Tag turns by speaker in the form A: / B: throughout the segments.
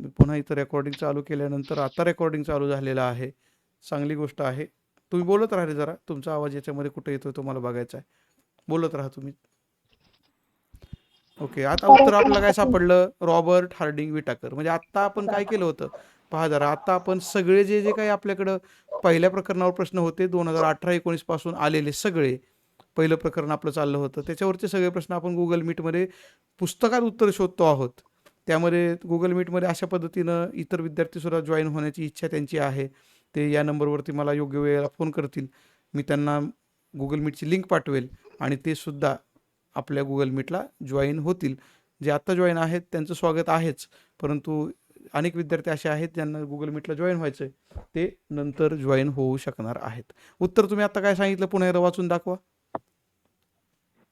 A: पुन्हा इथं रेकॉर्डिंग चालू केल्यानंतर आता रेकॉर्डिंग चालू झालेलं आहे. चांगली गोष्ट आहे. तुम्ही बोलत राहा रे जरा. तुमचा आवाज याच्यामध्ये कुठे येतोय तो मला बघायचा आहे. बोलत राहा तुम्ही. ओके आता उत्तर आपल्याला काय सापडलं? Robert Harding Whittaker. म्हणजे आत्ता आपण काय केलं होतं? पहा जरा आता आपण सगळे जे जे काही आपल्याकडं पहिल्या प्रकरणावर प्रश्न होते दोन हजार अठरा एकोणीसपासून आलेले सगळे पहिलं प्रकरण आपलं चाललं होतं. त्याच्यावरचे सगळे प्रश्न आपण गुगल मीटमध्ये पुस्तकात उत्तर शोधतो आहोत. त्यामध्ये गुगल मीटमध्ये अशा पद्धतीनं इतर विद्यार्थीसुद्धा जॉईन होण्याची इच्छा त्यांची आहे. ते या नंबरवरती मला योग्य वेळेला फोन करतील. मी त्यांना गुगल मीटची लिंक पाठवेल आणि ते सुद्धा आपल्या गुगल मीटला जॉईन होतील. जे आत्ता जॉईन आहेत त्यांचं स्वागत आहेच. परंतु अनेक विद्यार्थी असे आहेत ज्यांना गुगल मीटला जॉईन व्हायचं आहे ते नंतर जॉईन होऊ शकणार आहेत. उत्तर तुम्ही आता काय सांगितलं? पुन्हा एकदा वाचून दाखवा.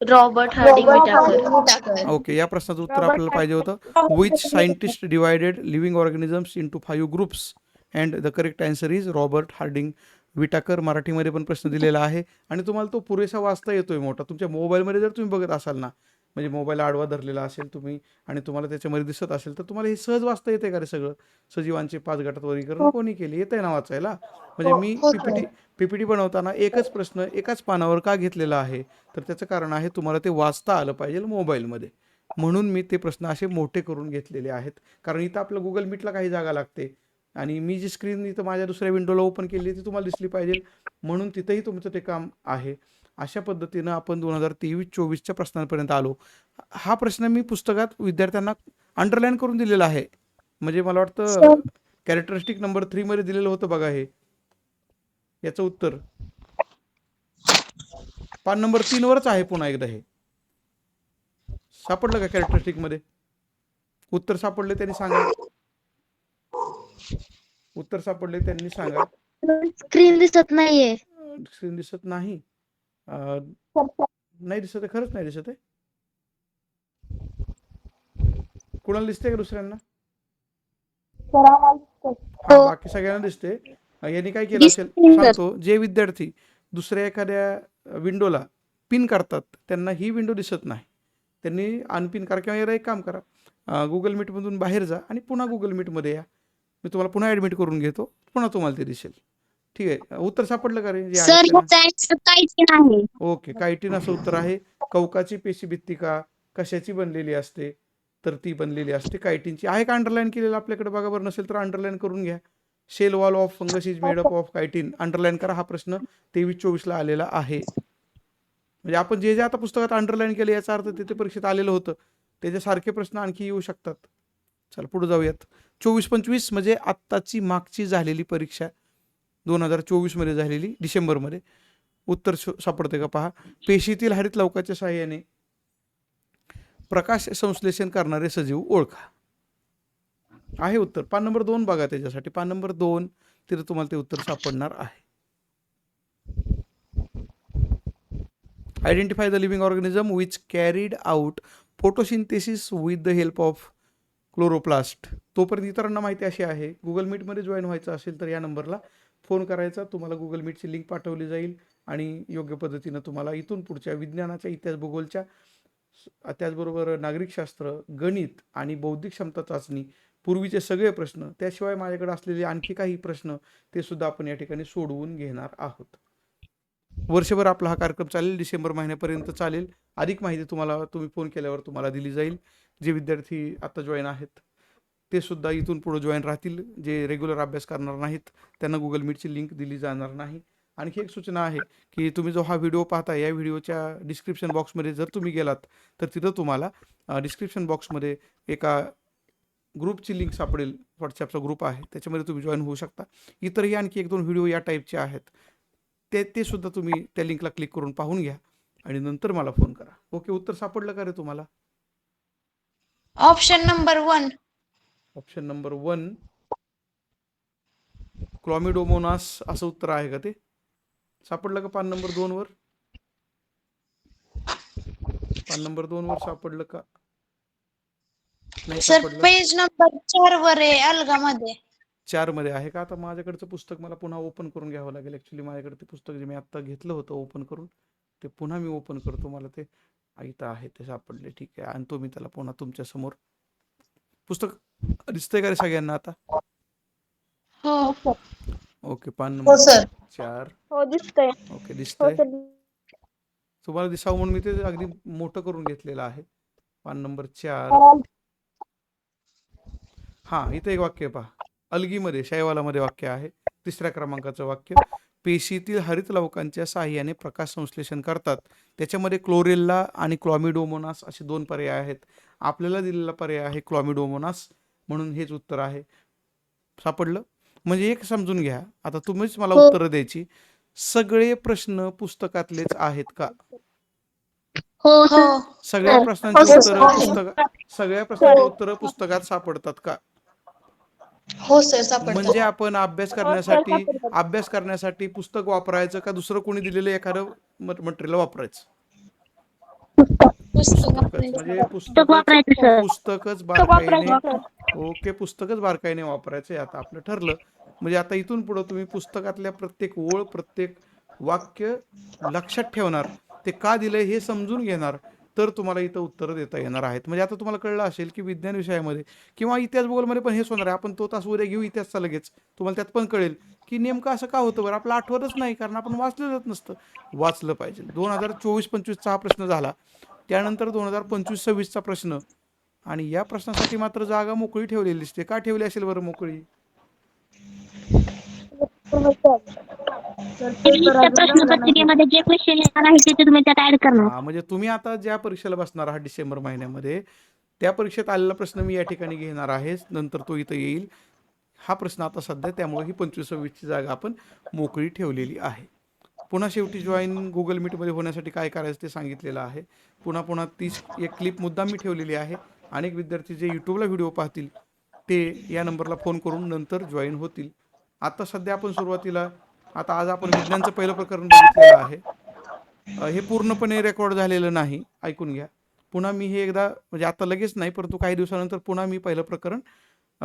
B: Robert Harding Whittaker.
A: ओके या प्रश्नाचं उत्तर आपल्याला पाहिजे होतं. Which scientist divided living organisms into five groups and the correct answer is Robert Harding Whittaker. मराठीमध्ये पण प्रश्न दिलेला आहे. आणि तुम्हाला तो पुरेसा वाचता येतोय मोठा. तुमच्या मोबाईलमध्ये जर तुम्ही बघत असाल ना म्हणजे मोबाईल आडवा धरलेला असेल तुम्ही आणि तुम्हाला त्याच्यामध्ये दिसत असेल तर तुम्हाला हे सहज वाचता येते का रे सगळं? सजीवांचे पाच गटात वर्गीकरण कोणी केले? येतंय ना? वाचायला म्हणजे मी पीपीटी पीपीटी बनवताना एकच प्रश्न एकाच पानावर का घेतलेला आहे? तर त्याचं कारण आहे तुम्हाला ते वाचता आलं पाहिजे मोबाईलमध्ये. म्हणून मी ते प्रश्न असे मोठे करून घेतलेले आहेत. कारण इथं आपलं गुगल मीटला काही जागा लागते. आणि मी जी स्क्रीन इथं माझ्या दुसऱ्या विंडोला ओपन केली ती तुम्हाला दिसली पाहिजे. म्हणून तिथंही तुमचं ते काम आहे. अशा पद्धतीनं आपण दोन हजार तेवीस चोवीसच्या प्रश्नांपर्यंत आलो. हा प्रश्न मी पुस्तकात विद्यार्थ्यांना अंडरलाईन करून दिलेला आहे. म्हणजे मला वाटतं कॅरेक्टरिस्टिक नंबर थ्रीमध्ये दिलेलं होतं बघा हे. याचं उत्तर. पान नंबर तीनवरच आहे पुन्हा एकदा हे. सापडलं का कॅरेक्टरिस्टिकमध्ये? उत्तर सापडले त्यांनी सांगा उत्तर सापडले त्यांनी सांगा.
B: स्क्रीन दिसत नाहीये.
A: स्क्रीन दिसत नाही. अं, नाही दिसत आहे खरंच नाही दिसत आहे. कुणाला दिसते का दुसऱ्यांना? हा बाकी सगळ्यांना दिसते अं, यांनी काय केलं असेल?
B: दिसते.
A: सांगतो जे विद्यार्थी दुसऱ्या एखाद्या विंडोला पिन करतात त्यांना ही विंडो दिसत नाही. त्यांनी अनपिन करा किंवा याला एक काम करा. गुगल मीटमधून बाहेर जा आणि पुन्हा गुगल मीटमध्ये या. मी तुम्हाला पुन्हा ॲडमिट करून घेतो. पुन्हा तुम्हाला ते दिसेल. ठीक आहे. उत्तर सापडलं का रे? ओके. कायटीन असं उत्तर आहे. कवकाची पेशीभित्तिका कशाची बनलेली असते? तर ती बनलेली असते कायटीनची आहे का अंडरलाईन केलेलं आपल्याकडे? बघा बरं नसेल तर अंडरलाईन करून घ्या. Cell wall of fungus is made up of chitin. Underline करा हा प्रश्न. तेवीस चोवीसला आलेला आहे. म्हणजे आपण जे जे आता पुस्तकात अंडरलाईन केलं याचा अर्थ तिथे परीक्षेत आलेलं होतं. त्याच्यासारखे प्रश्न आणखी येऊ शकतात. चल पुढे जाऊयात. चोवीस पंचवीस म्हणजे आत्ताची मागची झालेली परीक्षा. दोन हजार चोवीसमध्ये झालेली डिसेंबरमध्ये. उत्तर शो- सापडते का पहा. पेशीतील हरित लवकाच्या सहाय्याने प्रकाश संश्लेषण करणारे सजीव ओळखा. आहे उत्तर. पान नंबर दोन बघा त्याच्यासाठी. पान नंबर दोन तिथे तुम्हाला ते उत्तर सापडणार आहे. Identify the living organism which carried out photosynthesis with the help of chloroplast तोपर्यंत इतरांना माहिती अशी आहे गुगल मीटमध्ये जॉईन व्हायचं असेल तर या नंबरला फोन करायचा तुम्हाला गुगल मीटची लिंक पाठवली जाईल आणि योग्य पद्धतीनं तुम्हाला इथून पुढच्या विज्ञानाच्या इतिहास भूगोलच्या त्याचबरोबर नागरिकशास्त्र गणित आणि बौद्धिक क्षमता चाचणी पूर्वीचे सगळे प्रश्न त्याशिवाय माझ्याकडे असलेले आणखी काही प्रश्न ते सुद्धा आपण या ठिकाणी सोडवून घेणार आहोत. वर्षभर आपला हा कार्यक्रम चालेल डिसेंबर महिन्यापर्यंत चालेल. अधिक माहिती तुम्हाला तुम्ही फोन केल्यावर तुम्हाला दिली जाईल. जे विद्यार्थी आता जॉईन आहेत ते सुद्धा इथून पुढे जॉईन राहतील. जे रेग्युलर अभ्यास करणार नाहीत त्यांना गुगल मीटची लिंक दिली जाणार नाही. आणखी एक सूचना आहे की तुम्ही जो हा व्हिडिओ पाहता या व्हिडिओच्या डिस्क्रिप्शन बॉक्समध्ये जर तुम्ही गेलात तर तिथं तुम्हाला डिस्क्रिप्शन बॉक्समध्ये एका ग्रुपची लिंक सापडेल. व्हॉट्सॲपचा ग्रुप आहे. त्याच्यामध्ये तुम्ही जॉईन होऊ शकता. इतरही आणखी एक दोन व्हिडिओ या टाईपचे आहेत. ते ते सुद्धा तुम्ही त्या लिंकला क्लिक करून पाहून घ्या आणि नंतर मला फोन करा. ओके उत्तर सापडलं का रे तुम्हाला?
B: Option number one
A: option number one. Chlamydomonas असं उत्तर आहे का ते? सापडलं का पान नंबर दोन वर? पान नंबर दोन वर सापडलं का? नाही
B: सर
A: सापडलं.
B: पेज नंबर चार वर आहे अलगा मध्ये
A: चारमध्ये आहे का? आता माझ्याकडचं पुस्तक मला पुन्हा ओपन करून घ्यावं लागेल. ऍक्च्युली माझ्याकडे ते पुस्तक जे मी आता घेतलं होतं ओपन करून ते पुन्हा मी ओपन करतो. मला ते इथं आहे ते सापडले. ठीक आहे. आणतो मी त्याला पुन्हा तुमच्यासमोर पुस्तक दिसतंय का रे सगळ्यांना आता?
B: हो
A: ओके पान
B: हो
A: नंबर
B: सर.
A: चार.
B: हो दिसतंय.
A: ओके
B: हो
A: दिसतंय?
B: सर.
A: तुम्हाला दिसावं म्हणून मी ते अगदी मोठं करून घेतलेलं आहे. पान नंबर चार. हा. इथं एक वाक्य पहा. अलगीमध्ये शैवालामध्ये वाक्य आहे. तिसऱ्या क्रमांकाचं वाक्य. पेशीतील हरित लवकांच्या साहाय्याने प्रकाश संश्लेषण करतात. त्याच्यामध्ये क्लोरेल्ला आणि क्लॉमिडोमोनास असे दोन पर्याय आहेत. आपल्याला दिलेला पर्याय आहे क्लॉमिडोमोनास. म्हणून हेच उत्तर आहे. सापडलं? म्हणजे एक समजून घ्या. आता तुम्हीच मला
B: हो.
A: उत्तरं द्यायची. सगळे प्रश्न पुस्तकातलेच आहेत का?
B: हो सर.
A: सगळ्या
B: हो.
A: प्रश्नांची
B: हो,
A: उत्तरं. पुस्तक सगळ्या प्रश्नांची उत्तरं पुस्तकात सापडतात का?
B: हो सर सापडतात.
A: म्हणजे आपण अभ्यास करण्यासाठी. अभ्यास करण्यासाठी पुस्तक वापरायचं का दुसरं कोणी दिलेलं एखादं मटेरियल वापरायचं? पुस्तकच म्हणजे
B: पुस्तक वापरायचं
A: पुस्तकच
B: सर.
A: पुस्तकच
B: पुस्तक
A: बारकाईने
B: वापरायचं
A: ओके पुस्तकच बारकाईने वापरायचं आता आपलं ठरलं. म्हणजे आता इथून पुढं तुम्ही पुस्तकातल्या प्रत्येक ओळ प्रत्येक वाक्य लक्षात ठेवणार. ते का दिलंय हे समजून घेणार. तर तुम्हाला इथं उत्तरं देता येणार आहेत. म्हणजे आता तुम्हाला कळलं असेल की विज्ञान विषयामध्ये किंवा इतिहास भूगोलमध्ये पण हेच होणार आहे. आपण तो तास उद्या घेऊ इतिहासचा लगेच. तुम्हाला त्यात पण कळेल की नेमकं असं का होतं बरं? आपलं आठवतच नाही कारण आपण वाचलेलंच नसतं. वाचलं पाहिजे. दोन हजार चोवीस पंचवीसचा हा प्रश्न झाला. त्यानंतर दोन हजार पंचवीस सव्वीसचा प्रश्न. आणि या प्रश्नासाठी मात्र जागा मोकळी ठेवलेली दिसते का ठेवली असेल बरं मोकळी?
B: हो, प्रश्नपत्रिकेमध्ये जे क्वेश्चन येणार आहे ते तुम्ही त्यात ऍड करणार.
A: हा म्हणजे तुम्ही आता ज्या परीक्षेला बसणार आहात डिसेंबर महिन्यामध्ये त्या परीक्षेत आलेला प्रश्न मी या ठिकाणी घेणार आहे. नंतर तो इथं येईल. हा प्रश्न आता सध्या त्यामुळे ही पंचवीस सव्वीसची जागा आपण मोकळी ठेवलेली आहे. पुन्हा शेवटी जॉईन गुगल मीटमध्ये होण्यासाठी काय करायचं ते सांगितलेलं आहे. पुन्हा पुन्हा तीच एक क्लिप मुद्दाम मी ठेवलेली आहे. अनेक विद्यार्थी जे यूट्यूबला व्हिडिओ पाहतील ते या नंबरला फोन करून नंतर जॉईन होतील. आता सध्या आपण सुरुवातीला आता आज आपण विज्ञानचं पहिलं प्रकरण बघितलेलं आहे. हे पूर्णपणे रेकॉर्ड झालेलं नाही. ऐकून घ्या. पुन्हा मी हे एकदा म्हणजे आता लगेच नाही परंतु काही दिवसानंतर पुन्हा मी पहिलं प्रकरण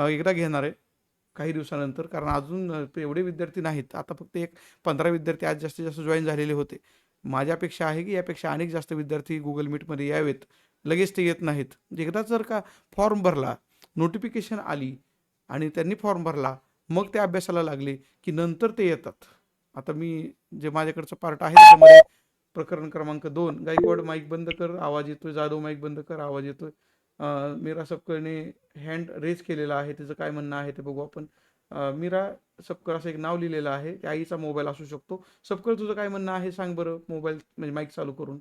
A: एकदा घेणार आहे. काही दिवसानंतर कारण अजून एवढे विद्यार्थी नाहीत. आता फक्त एक पंधरा विद्यार्थी आज जास्तीत जास्त जॉईन झालेले होते. माझ्या अपेक्षा आहे की यापेक्षा अनेक जास्त विद्यार्थी गुगल मीटमध्ये यावेत. लगेच ते येत नाहीत. एकदा जर का फॉर्म भरला नोटिफिकेशन आली आणि त्यांनी फॉर्म भरला मग ते अभ्यासाला लागले की नंतर ते येतात. आता मी जे माझ्याकडचं पार्ट आहे त्याच्यामध्ये प्रकरण क्रमांक दोन गायकवाड माईक बंद कर आवाज येतोय जाधव माईक बंद कर आवाज येतोय. मीरा सबकरने हँड रेज केलेला आहे त्याचं काय म्हणणं आहे ते बघू आपण. मीरा सबकर असं एक नाव लिहिलेलं आहे त्या आईचा मोबाईल असू शकतो. सबकर तुझं काय म्हणणं आहे सांग बरं मोबाईल म्हणजे माईक चालू करून.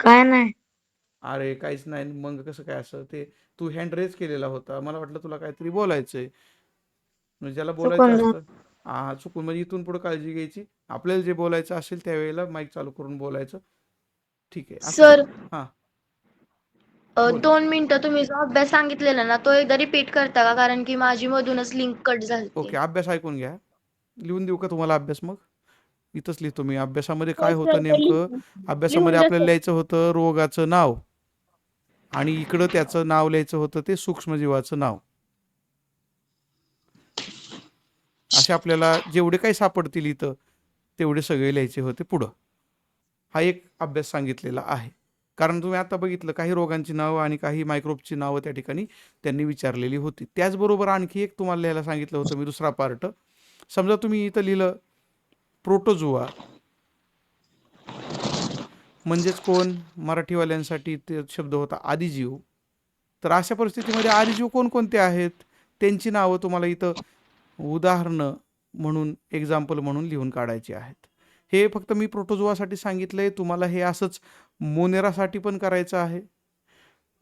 B: काय नाही.
A: अरे काहीच नाही. मग कसं काय असं? ते तू हँड रेज केलेला होता. मला वाटलं तुला काहीतरी बोलायचंय. म्हणजे ज्याला बोलायचं असतं. चुकून म्हणजे इथून पुढे काळजी घ्यायची. आपल्याला जे बोलायचं असेल त्यावेळेला माईक चालू करून बोलायचं. ठीक आहे.
C: सर.
A: हा.
C: दोन मिनिटं तुम्ही जो अभ्यास सांगितलेला ना तो एकदा रिपीट करता का? कारण की माझी मधूनच लिंक कट झाली
A: ओके अभ्यास ऐकून घ्या. लिहून देऊ का तुम्हाला अभ्यास मग? इथंच लिहितो मी. अभ्यासामध्ये काय
B: हो,
A: होतं
B: सर, ते
A: नेमकं? अभ्यासामध्ये आपल्याला लिहायचं होतं रोगाचं नाव. आणि इकडं त्याचं नाव लिहायचं होतं ते सूक्ष्मजीवाचं नाव. असे आपल्याला जेवढे काही सापडतील इथं तेवढे सगळे लिहायचे होते पुढं. हा एक अभ्यास सांगितलेला आहे. कारण तुम्ही आता बघितलं काही रोगांची नावं आणि काही मायक्रोबची नावं त्या ठिकाणी त्यांनी विचारलेली होती. त्याचबरोबर आणखी एक तुम्हाला लिहायला सांगितलं होतं मी दुसरा पार्ट समजा तुम्ही इथं लिहिलं प्रोटोजुआ म्हणजेच कोण? मराठीवाल्यांसाठी ते शब्द होता आदिजीव. तर अशा परिस्थितीमध्ये आदिजीव कोणकोणते आहेत? त्यांची नावं तुम्हाला इथं उदाहरणं म्हणून एक्झाम्पल म्हणून लिहून काढायची आहेत. हे फक्त मी प्रोटोजोआसाठी सांगितलं आहे तुम्हाला हे असंच मोनेरासाठी पण करायचं आहे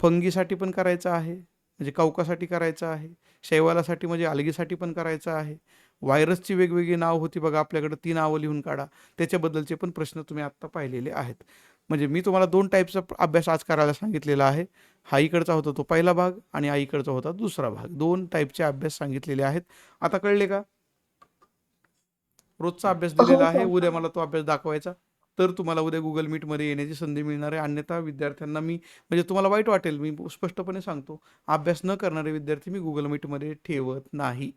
A: फंगीसाठी पण करायचं आहे म्हणजे कवकासाठी करायचं आहे शैवालासाठी म्हणजे अलगीसाठी पण करायचं आहे. व्हायरसची वेगवेगळी नाव होती बघा आपल्याकडे ती नावं लिहून काढा. त्याच्याबद्दलचे पण प्रश्न तुम्ही आत्ता पाहिलेले आहेत. म्हणजे मी तुम्हाला दोन टाईपचा अभ्यास आज करायला सांगितलेला आहे. हा इकडचा होता तो पहिला भाग आणि आईकडचा होता दुसरा भाग. दोन टाईपचे अभ्यास सांगितलेले आहेत. आता कळले का? रोजचा अभ्यास दिलेला आहे. उद्या मला तो अभ्यास दाखवायचा. तर तुम्हाला उद्या गुगल मीटमध्ये येण्याची संधी मिळणार आहे. अन्यथा विद्यार्थ्यांना मी म्हणजे तुम्हाला वाईट वाटेल मी स्पष्टपणे सांगतो. अभ्यास न करणारे विद्यार्थी मी गुगल मीटमध्ये ठेवत नाही.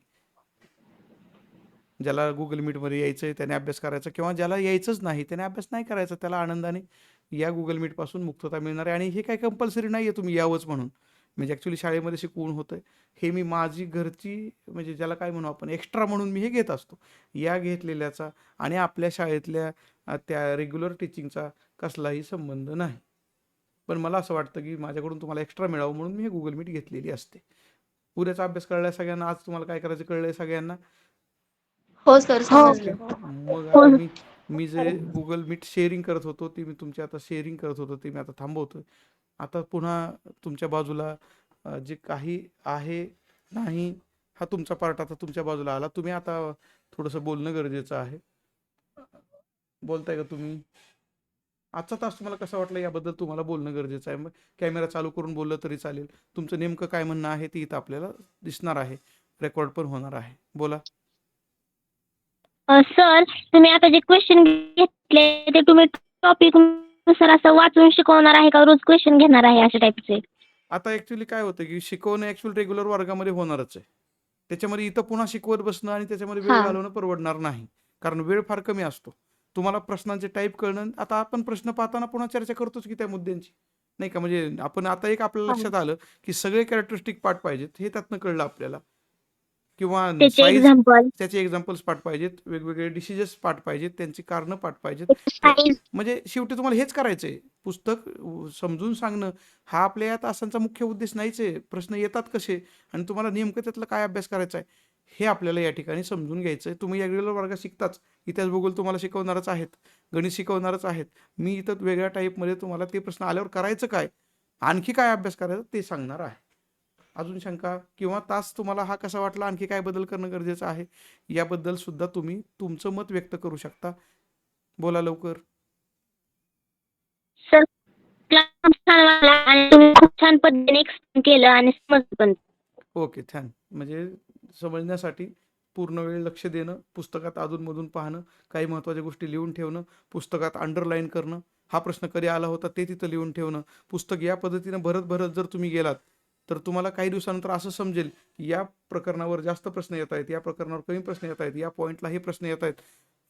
A: ज्याला गुगल मीटमध्ये यायचं आहे त्याने अभ्यास करायचा किंवा ज्याला यायचंच नाही त्याने अभ्यास नाही करायचा त्याला आनंदाने या गुगल मीटपासून मुक्तता मिळणार आहे. आणि हे काय कंपल्सरी नाही आहे तुम्ही यावंच म्हणून. म्हणजे ॲक्च्युली शाळेमध्ये शिकवून होतं हे मी माझी घरची म्हणजे ज्याला काय म्हणू आपण एक्स्ट्रा म्हणून मी हे घेत असतो. या घेतलेल्याचा आणि आपल्या शाळेतल्या त्या रेग्युलर टीचिंगचा कसलाही संबंध नाही. पण मला असं वाटतं की माझ्याकडून तुम्हाला एक्स्ट्रा मिळावं म्हणून मी हे गुगल मीट घेतलेली असते. उद्याचा अभ्यास कळलाय सगळ्यांना? आज तुम्हाला काय करायचं कळलंय सगळ्यांना?
C: हो सर
A: मग
B: हो.
A: मी मी जे गुगल मीट शेअरिंग करत होतो ते मी तुमची आता शेअरिंग करत होतो ते मी आता थांबवतोय. आता पुन्हा तुमच्या बाजूला अ, जे काही आहे नाही हा तुमचा पार्ट आता तुमच्या बाजूला आला. तुम्ही आता थोडंसं बोलणं गरजेचं आहे. बोलताय का तुम्ही? आजचा तास तुम्हाला कसा वाटला याबद्दल तुम्हाला बोलणं गरजेचं आहे. मग कॅमेरा चालू करून बोललं तरी चालेल. तुमचं नेमकं काय म्हणणं आहे ते इथं आपल्याला दिसणार आहे. रेकॉर्ड पण होणार आहे. बोला.
B: सर तुम्ही आता जे क्वेश्चन घेतले ते तुम्ही टॉपिकनुसार असं वाचून शिकवणार आहे का? रोज क्वेश्चन घेणार आहे अशा टाईपचे
A: आता ॲक्च्युली काय होतं की शिकवणं ॲक्च्युअली रेग्युलर वर्गामध्ये होणारच आहे. त्याच्यामध्ये इथं पुन्हा शिकवत बसणं आणि त्याच्यामध्ये वेळ. घालवणं परवडणार नाही. कारण वेळ फार कमी असतो. तुम्हाला प्रश्नांचे टाईप करणं आता आपण प्रश्न पाहताना पुन्हा चर्चा करतोच की त्या मुद्द्यांची. नाही का? म्हणजे आपण आता एक आपल्या
B: हा.
A: लक्षात आलं की सगळे कॅरेक्टरिस्टिक पाठ पाहिजेत हे त्यातनं कळलं आपल्याला. किंवा साईज
B: एक्झाम्पल
A: त्याचे एक्झाम्पल्स पाठ पाहिजेत वेगवेगळे डिसिजेस पाठ पाहिजेत त्यांची कारणं पाठ पाहिजेत. म्हणजे शेवटी तुम्हाला हेच करायचंय. पुस्तक समजून सांगणं हा आपल्या या तासांचा मुख्य उद्देश नाहीच आहे. प्रश्न येतात कसे आणि तुम्हाला नेमकं त्यातला काय अभ्यास करायचा आहे हे आपल्याला या ठिकाणी समजून घ्यायचं आहे तुम्ही रेग्युलर वर्गात शिकताच. इतिहास भूगोल तुम्हाला शिकवणारच आहेत. गणित शिकवणारच आहेत. मी इथं वेगळ्या टाईपमध्ये तुम्हाला ते प्रश्न आल्यावर करायचं काय? आणखी काय अभ्यास करायचा ते सांगणार आहे. अजून शंका किंवा तास तुम्हाला हा कसा वाटला? आणखी काय बदल करणं गरजेचं आहे? याबद्दल सुद्धा तुम्ही तुमचं मत व्यक्त करू शकता. बोला लवकर.
B: सर क्लास छान वाटला आणि तुम्ही खूप छान पद्धतीने एक्सप्लेन केलं आणि समजलं पण.
A: ओके छान. म्हणजे समजण्यासाठी पूर्ण वेळ लक्ष देणं पुस्तकात अधूनमधून पाहणं काही महत्त्वाच्या गोष्टी लिहून ठेवणं पुस्तकात अंडरलाईन करणं हा प्रश्न कधी आला होता ते तिथं लिहून ठेवणं पुस्तक या पद्धतीनं भरत भरत जर तुम्ही गेलात तर तुम्हाला काही दिवसानंतर असं समजेल की या प्रकरणावर जास्त प्रश्न येत आहेत या प्रकरणावर कमी प्रश्न येत आहेत या पॉईंटला हे प्रश्न येत आहेत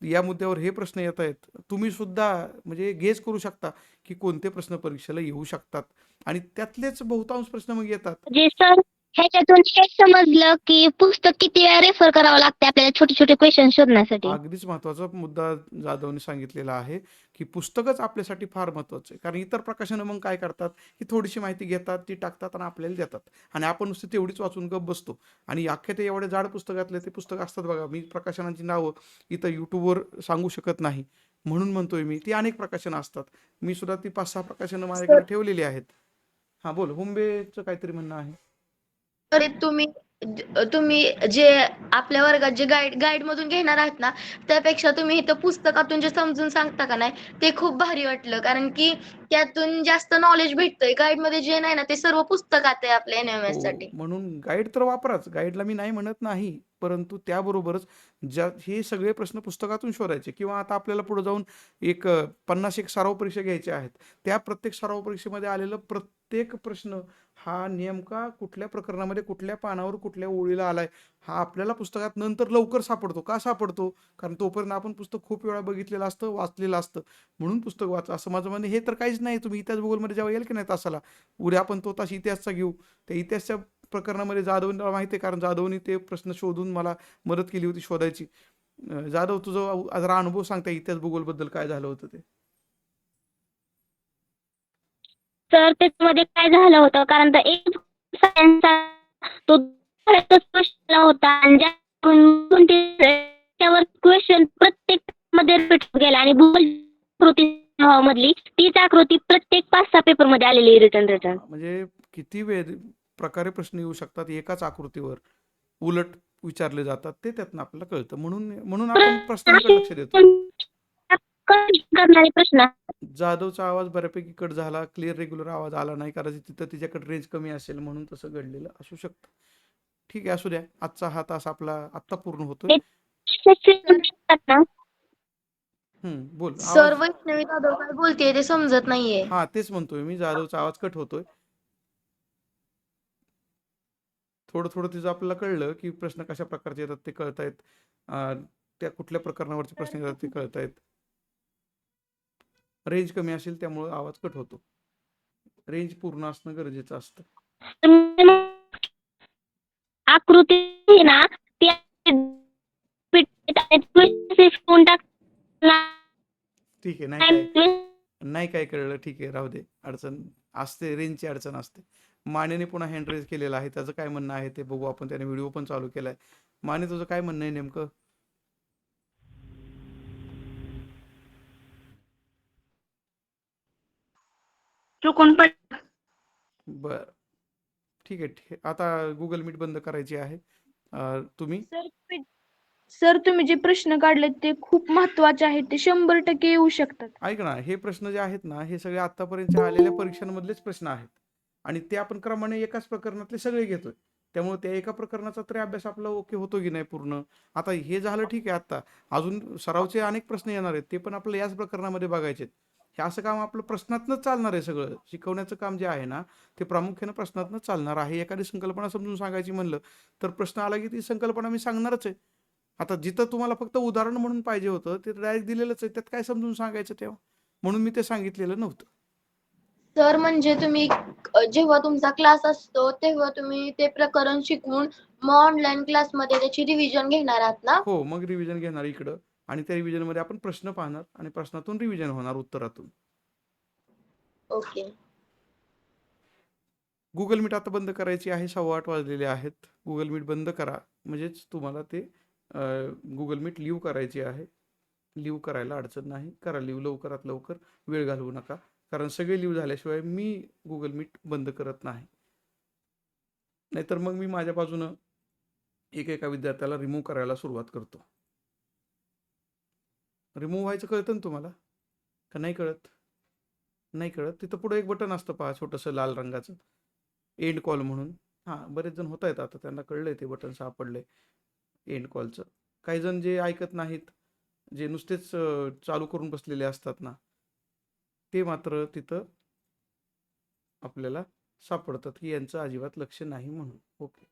A: या मुद्द्यावर हे प्रश्न येत आहेत. तुम्ही सुद्धा म्हणजे गेस करू शकता की कोणते प्रश्न परीक्षेला येऊ शकतात. आणि त्यातलेच बहुतांश प्रश्न मग येतात.
B: ह्याच्यातून हे समजलं की पुस्तक किती वेळा रेफर करावं लागते आपल्याला छोटे छोटे क्वेश्चन शोधण्यासाठी.
A: अगदीच महत्त्वाचा मुद्दा जाधवने सांगितलेला आहे की पुस्तकच आपल्यासाठी फार महत्त्वाचं आहे. कारण इतर प्रकाशनं मग काय करतात? की थोडीशी माहिती घेतात ती टाकतात आणि आपल्याला देतात. आणि आपण नुसती तेवढीच वाचून गप बसतो. आणि अख्ख्या ते एवढ्या जाड पुस्तकातले ते पुस्तक असतात बघा. मी प्रकाशनांची नावं इथं यूट्यूबवर सांगू शकत नाही. म्हणून म्हणतोय मी ती अनेक प्रकाशनं असतात. मी सुद्धा ती पाच सहा प्रकाशनं माझ्याकडे ठेवलेली आहेत. हां बोल. हुंबेचं काहीतरी म्हणणं आहे.
C: तरी तुम्ही तुम्ही जे आपल्या वर्गात जे गाईड गाईड मधून घेणार आहात ना त्यापेक्षा तुम्ही इथं पुस्तकातून जे समजून सांगता का नाही ते खूप भारी वाटलं. कारण की त्यातून जास्त नॉलेज भेटतंय. गाईडमध्ये जे नाही ना ते सर्व पुस्तकात आहे आपल्या एनएमएस
A: हो,
C: साठी.
A: म्हणून गाईड तर वापराच. गाईडला मी नाही म्हणत नाही. परंतु त्याबरोबरच ज्या हे सगळे प्रश्न पुस्तकातून शोधायचे. किंवा आता आपल्याला पुढे जाऊन एक पन्नास एक सराव परीक्षा घ्यायच्या आहेत. त्या प्रत्येक सराव परीक्षेमध्ये आलेलं प्रत्येक प्रश्न हा नेमका कुठल्या प्रकरणामध्ये कुठल्या पानावर कुठल्या ओळीला आलाय हा आपल्याला पुस्तकात नंतर लवकर सापडतो. का सापडतो? कारण तोपर्यंत आपण पुस्तक खूप वेळा बघितलेलं असतं वाचलेलं असतं. म्हणून पुस्तक वाचा. असं माझं म्हणणं हे तर काहीच नाही. तुम्ही इतिहास भूगोलमध्ये जेव्हा येईल की नाही तासाला उद्या आपण तो तास इतिहासचा घेऊ. त्या इतिहासच्या प्रकरणामध्ये जाधवला माहिती आहे कारण जाधवनी ते प्रश्न शोधून मला मदत केली होती शोधायची. जाधव तुझं जरा अनुभव सांगता इतिहास भूगोलबद्दल काय झालं होतं ते?
B: सर त्याच्यामध्ये काय झालं होतं कारण तर एक तो होता त्यावर क्वेश्चन प्रत्येकमध्ये रिपीट गेला आणि भूगोल कृती मधली तीच आकृती प्रत्येक पाच सहा पेपरमध्ये आलेली रिटर्न रिटर्न
A: म्हणजे किती वेळ प्रकारे प्रश्न येऊ शकतात एकाच आकृतीवर. उलट विचारले जातात ते त्यातनं आपल्याला कळतं. म्हणून म्हणून आपण प्रश्नांकडे लक्ष देतो. जाधवचा आवाज बऱ्यापैकी कट झाला. क्लिअर रेग्युलर आवाज आला नाही कारण तिथं तिच्याकडे रेंज कमी असेल म्हणून तसं घडलेलं असू शकतं. ठीक आहे असू द्या. आजचा हा तास आपला आत्ता पूर्ण होतोय. बोल.
C: सर
A: आवाज
C: वैष्णवी जाधव काय बोलतेय ते समजत नाहीये.
A: हा तेच म्हणतोय मी. जाधवचा आवाज कट होतोय. थोडं थोडं तिचं आपल्याला कळलं की प्रश्न कशा प्रकारचे येतात ते कळतायत. अं, त्या कुठल्या प्रकरणावरचे प्रश्न येतात ते कळतायत. रेंज कमी असेल त्यामुळं आवाज कट होतो. रेंज पूर्ण असणं गरजेचं असतं.
B: आकृती ना
A: ठीक आहे नाही काय नाही काय कळलं ठीक आहे राहू दे अडचण असते रेंजची अडचण असते. मानेने पुन्हा हँड रेज केलेला आहे. त्याचं काय म्हणणं आहे ते बघू. आपण त्याने व्हिडिओ पण चालू केलाय. माने तुझं काय म्हणणं आहे नेमकं?
D: चुकून
A: बर. ठीक आहे. ठीक आहे. आता गुगल मीट बंद करायची आहे. अं, तुम्ही?
D: सर तुम्ही- सर तुम्ही जे प्रश्न काढले ते खूप महत्त्वाचे आहेत. ते शंभर टक्के येऊ शकतात.
A: ऐक ना. हे प्रश्न जे आहेत ना हे सगळे आतापर्यंत आलेल्या परीक्षांमधलेच प्रश्न आहेत. आणि ते आपण क्रमाने एकाच प्रकरणातले सगळे घेतोय. त्यामुळे त्या एका प्रकरणाचा तरी अभ्यास आपला ओके होतो की नाही पूर्ण? आता हे झालं ठीक आहे आता. अजून सरावचे अनेक प्रश्न येणार आहेत ते पण आपल्याला याच प्रकरणामध्ये बघायचे आहेत. हे असं काम आपलं प्रश्नातनंच चालणार आहे सगळं. शिकवण्याचं काम जे आहे ना ते प्रामुख्यानं प्रश्नातनं चालणार आहे. एखादी संकल्पना समजून सांगायची म्हणलं तर प्रश्न आला की ती संकल्पना मी सांगणारच आहे. आता जिथं तुम्हाला फक्त उदाहरण म्हणून पाहिजे होतं ते डायरेक्ट दिलेलंच आहे. त्यात काय समजून सांगायचं तेव्हा? म्हणून मी ते सांगितलेलं नव्हतं.
C: सर म्हणजे तुम्ही जेव्हा तुमचा क्लास असतो तेव्हा तुम्ही ते प्रकरण शिकवून मग ऑनलाईन क्लासमध्ये त्याची रिव्हिजन घेणार आहात ना?
A: हो मग रिव्हिजन घेणार इकडं आणि त्या रिव्हिजनमध्ये आपण प्रश्न पाहणार आणि प्रश्नातून रिव्हिजन होणार उत्तरातून.
C: ओके
A: गुगल मीट आता बंद करायची आहे सव्वा आठ वाजलेले आहेत. गुगल मीट बंद करा. म्हणजेच तुम्हाला ते गुगल मीट लिव्ह करायची आहे. लिव्ह करायला अडचण नाही. करा लिव्ह लवकरात लवकर. वेळ घालवू नका. कारण सगळे लिव्ह झाल्याशिवाय मी गुगल मीट बंद करत नाही. नाहीतर मग मी माझ्या बाजूनं एक एका विद्यार्थ्याला रिमूव्ह करायला सुरुवात करतो. रिमूव्ह व्हायचं कळतं ना तुम्हाला? का नाही कळत? नाही कळत? तिथं पुढे एक बटन असतं पहा छोटंसं लाल रंगाचं. एंड कॉल म्हणून. हां बरेच जण होत आहेत आता त्यांना कळलंय ते बटन सापडलंय. एंड कॉलचं काही जण जे ऐकत नाहीत जे नुसतेच चालू करून बसलेले असतात ना ते मात्र तिथं आपल्याला सापडतात की यांचं अजिबात लक्ष नाही म्हणून. ओके.